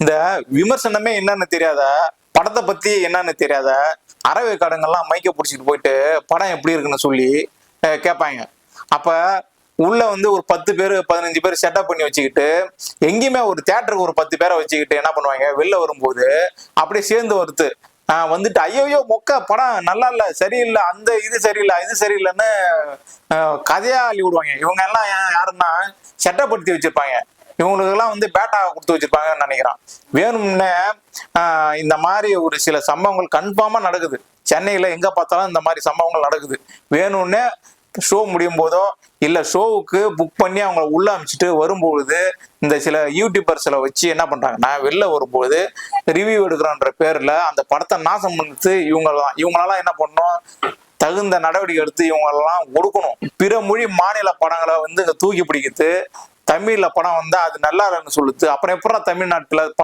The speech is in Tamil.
இந்த விமர்சனமே என்னன்னு தெரியாத? படத்தை பத்தி என்னன்னு தெரியாத? அறவை கடங்கள்லாம் மைக்க பிடிச்சிட்டு போயிட்டு படம் எப்படி இருக்குன்னு சொல்லி கேட்பாங்க அப்ப உள்ள வந்து ஒரு பத்து பேர் பதினஞ்சு பேர் செட்டப் பண்ணி வச்சுக்கிட்டு எங்கேயுமே ஒரு தியேட்டருக்கு ஒரு பத்து பேரை வச்சுக்கிட்டு என்ன பண்ணுவாங்க? வெளில வரும்போது அப்படியே சேர்ந்து வருது வந்துட்டு ஐயோயோ மொக்க படம் நல்லா இல்ல சரியில்லை அந்த இது சரியில்லை இது சரியில்லைன்னு கதையா அள்ளி விடுவாங்க. இவங்க எல்லாம் யாருன்னா செட்டப்படுத்தி வச்சிருப்பாங்க. இவங்களுக்கெல்லாம் வந்து பேட்டா கொடுத்து வச்சிருப்பாங்கன்னு நினைக்கிறான். வேணும்னே இந்த மாதிரி ஒரு சில சம்பவங்கள் கன்ஃபார்மாக நடக்குது. சென்னையில் எங்கே பார்த்தாலும் இந்த மாதிரி சம்பவங்கள் நடக்குது. வேணும்னே ஷோ முடியும் போதோ இல்லை ஷோவுக்கு புக் பண்ணி அவங்கள உள்ள அமைச்சிட்டு வரும்பொழுது இந்த சில யூடியூபர்ஸில் வச்சு என்ன பண்றாங்கன்னா வெளில வரும்போது ரிவ்யூ எடுக்கிறோன்ற பேரில் அந்த படத்தை நாசம் பண்ணிட்டு இவங்கெல்லாம் இவங்களெல்லாம் என்ன பண்ணணும்? தகுந்த நடவடிக்கை எடுத்து இவங்களெல்லாம் கொடுக்கணும் பிற மொழி மாநில படங்களை வந்து தூக்கி பிடிக்கிறது தமிழ்ல படம் வந்தா அது நல்லா இல்லைன்னு சொல்லுது அப்புறம் எப்படா தமிழ்நாட்டுல